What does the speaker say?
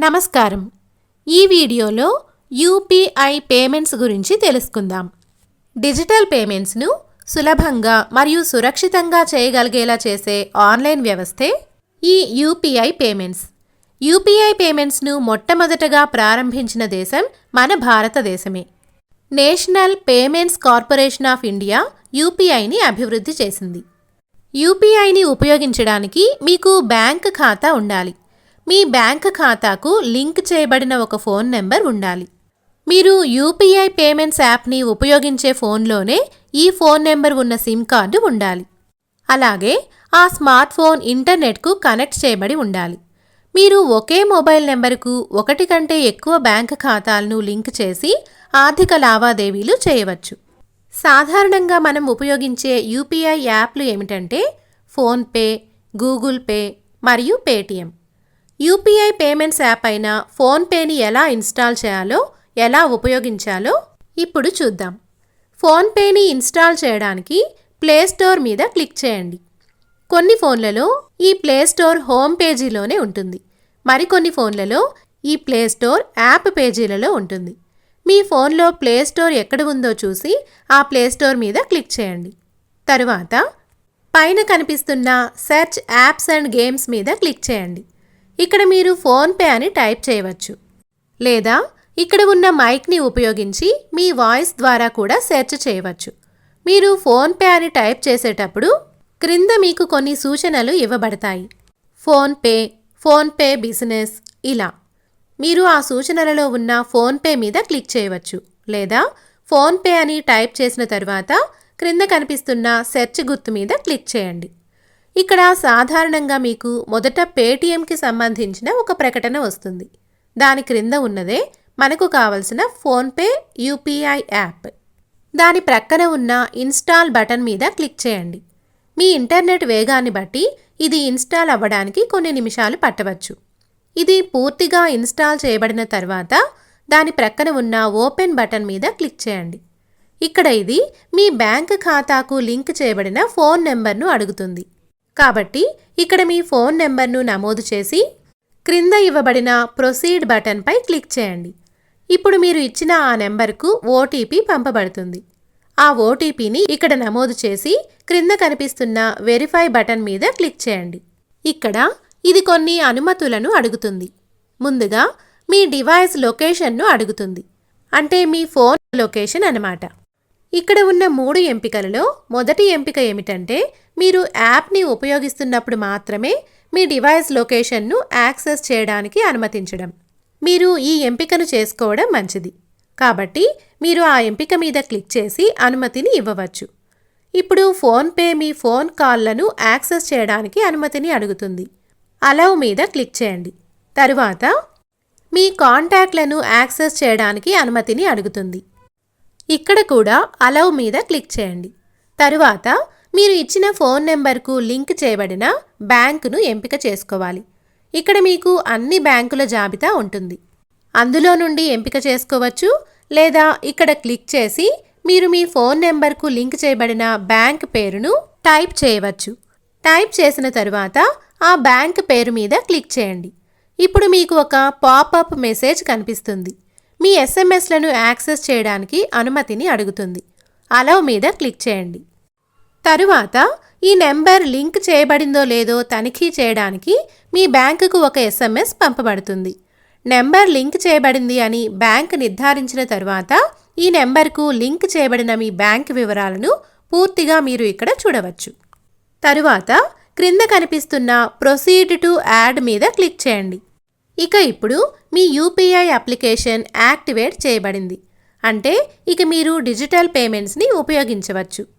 నమస్కారం. ఈ వీడియోలో యూపీఐ పేమెంట్స్ గురించి తెలుసుకుందాం. డిజిటల్ పేమెంట్స్ను సులభంగా మరియు సురక్షితంగా చేయగలిగేలా చేసే ఆన్లైన్ వ్యవస్థే ఈ యూపీఐ పేమెంట్స్. యూపీఐ పేమెంట్స్ను మొట్టమొదటగా ప్రారంభించిన దేశం మన భారతదేశమే. National payments corporation of India యూపీఐని అభివృద్ధి చేసింది. యూపీఐని ఉపయోగించడానికి మీకు బ్యాంక్ ఖాతా ఉండాలి. మీ బ్యాంక్ ఖాతాకు లింక్ చేయబడిన ఒక ఫోన్ నెంబర్ ఉండాలి. మీరు యూపీఐ పేమెంట్స్ యాప్ని ఉపయోగించే ఫోన్లోనే ఈ ఫోన్ నెంబర్ ఉన్న సిమ్ కార్డు ఉండాలి. అలాగే ఆ స్మార్ట్ ఫోన్ ఇంటర్నెట్కు కనెక్ట్ చేయబడి ఉండాలి. మీరు ఒకే మొబైల్ నెంబర్కు ఒకటి కంటే ఎక్కువ బ్యాంక్ ఖాతాలను లింక్ చేసి ఆర్థిక లావాదేవీలు చేయవచ్చు. సాధారణంగా మనం ఉపయోగించే యూపీఐ యాప్లు ఏమిటంటే ఫోన్పే గూగుల్ పే మరియు పేటిఎం. యూపీఐ పేమెంట్స్ యాప్ అయిన ఫోన్పేని ఎలా ఇన్స్టాల్ చేయాలో ఎలా ఉపయోగించాలో ఇప్పుడు చూద్దాం. ఫోన్పేని ఇన్స్టాల్ చేయడానికి ప్లేస్టోర్ మీద క్లిక్ చేయండి. కొన్ని ఫోన్లలో ఈ ప్లేస్టోర్ హోమ్ పేజీలోనే ఉంటుంది. మరికొన్ని ఫోన్లలో ఈ ప్లేస్టోర్ యాప్ పేజీలలో ఉంటుంది. మీ ఫోన్లో ప్లేస్టోర్ ఎక్కడ ఉందో చూసి ఆ ప్లేస్టోర్ మీద క్లిక్ చేయండి. తరువాత పైన కనిపిస్తున్న సెర్చ్ యాప్స్ అండ్ గేమ్స్ మీద క్లిక్ చేయండి. ఇక్కడ మీరు ఫోన్పే అని టైప్ చేయవచ్చు. లేదా ఇక్కడ ఉన్న మైక్ని ఉపయోగించి మీ వాయిస్ ద్వారా కూడా సెర్చ్ చేయవచ్చు. మీరు ఫోన్పే అని టైప్ చేసేటప్పుడు క్రింద మీకు కొన్ని సూచనలు ఇవ్వబడతాయి. ఫోన్పే ఫోన్పే బిజినెస్ ఇలా. మీరు ఆ సూచనలలో ఉన్న ఫోన్పే మీద క్లిక్ చేయవచ్చు. లేదా ఫోన్పే అని టైప్ చేసిన తర్వాత క్రింద కనిపిస్తున్న సెర్చ్ గుర్తు మీద క్లిక్ చేయండి. ఇక్కడ సాధారణంగా మీకు మొదట పేటీఎంకి సంబంధించిన ఒక ప్రకటన వస్తుంది. దాని క్రింద ఉన్నదే మనకు కావలసిన ఫోన్పే యూపీఐ యాప్. దాని ప్రక్కన ఉన్న ఇన్స్టాల్ బటన్ మీద క్లిక్ చేయండి. మీ ఇంటర్నెట్ వేగాన్ని బట్టి ఇది ఇన్స్టాల్ అవ్వడానికి కొన్ని నిమిషాలు పట్టవచ్చు. ఇది పూర్తిగా ఇన్స్టాల్ చేయబడిన తర్వాత దాని ప్రక్కన ఉన్న ఓపెన్ బటన్ మీద క్లిక్ చేయండి. ఇక్కడ ఇది మీ బ్యాంక్ ఖాతాకు లింక్ చేయబడిన ఫోన్ నెంబర్ను అడుగుతుంది. కాబట్టి ఇక్కడ మీ ఫోన్ నెంబర్ను నమోదు చేసి క్రింద ఇవ్వబడిన ప్రొసీడ్ బటన్పై క్లిక్ చేయండి. ఇప్పుడు మీరు ఇచ్చిన ఆ నెంబర్కు ఓటీపీ పంపబడుతుంది. ఆ ఓటీపీని ఇక్కడ నమోదు చేసి క్రింద కనిపిస్తున్న వెరిఫై బటన్ మీద క్లిక్ చేయండి. ఇక్కడ ఇది కొన్ని అనుమతులను అడుగుతుంది. ముందుగా మీ డివైస్ లొకేషన్ను అడుగుతుంది. అంటే మీ ఫోన్ లొకేషన్ అన్నమాట. ఇక్కడ ఉన్న మూడు ఎంపికలలో మొదటి ఎంపిక ఏమిటంటే మీరు యాప్ని ఉపయోగిస్తున్నప్పుడు మాత్రమే మీ డివైస్ లొకేషన్ను యాక్సెస్ చేయడానికి అనుమతించడం. మీరు ఈ ఎంపికను చేసుకోవడం మంచిది. కాబట్టి మీరు ఆ ఎంపిక మీద క్లిక్ చేసి అనుమతిని ఇవ్వవచ్చు. ఇప్పుడు ఫోన్పే మీ ఫోన్ కాల్లను యాక్సెస్ చేయడానికి అనుమతిని అడుగుతుంది. అలౌ మీద క్లిక్ చేయండి. తరువాత మీ కాంటాక్ట్లను యాక్సెస్ చేయడానికి అనుమతిని అడుగుతుంది. ఇక్కడ కూడా అలవ్ మీద క్లిక్ చేయండి. తరువాత మీరు ఇచ్చిన ఫోన్ నెంబర్కు లింక్ చేయబడిన బ్యాంకును ఎంపిక చేసుకోవాలి. ఇక్కడ మీకు అన్ని బ్యాంకుల జాబితా ఉంటుంది. అందులో నుండి ఎంపిక చేసుకోవచ్చు లేదా ఇక్కడ క్లిక్ చేసి మీరు మీ ఫోన్ నెంబర్కు లింక్ చేయబడిన బ్యాంక్ పేరును టైప్ చేయవచ్చు. టైప్ చేసిన తరువాత ఆ బ్యాంక్ పేరు మీద క్లిక్ చేయండి. ఇప్పుడు మీకు ఒక పాపప్ మెసేజ్ కనిపిస్తుంది. మీ ఎస్ఎంఎస్లను యాక్సెస్ చేయడానికి అనుమతిని అడుగుతుంది. అలవ్ మీద క్లిక్ చేయండి. తరువాత ఈ నెంబర్ లింక్ చేయబడిందో లేదో తనిఖీ చేయడానికి మీ బ్యాంకుకు ఒక ఎస్ఎంఎస్ పంపబడుతుంది. నెంబర్ లింక్ చేయబడింది అని బ్యాంక్ నిర్ధారించిన తరువాత ఈ నెంబర్కు లింక్ చేయబడిన మీ బ్యాంక్ వివరాలను పూర్తిగా మీరు ఇక్కడ చూడవచ్చు. తరువాత క్రింద కనిపిస్తున్న ప్రొసీడ్ టు యాడ్ మీద క్లిక్ చేయండి. ఇక ఇప్పుడు మీ యూపీఐ అప్లికేషన్ యాక్టివేట్ చేయబడింది. అంటే ఇక మీరు డిజిటల్ పేమెంట్స్ని ఉపయోగించవచ్చు.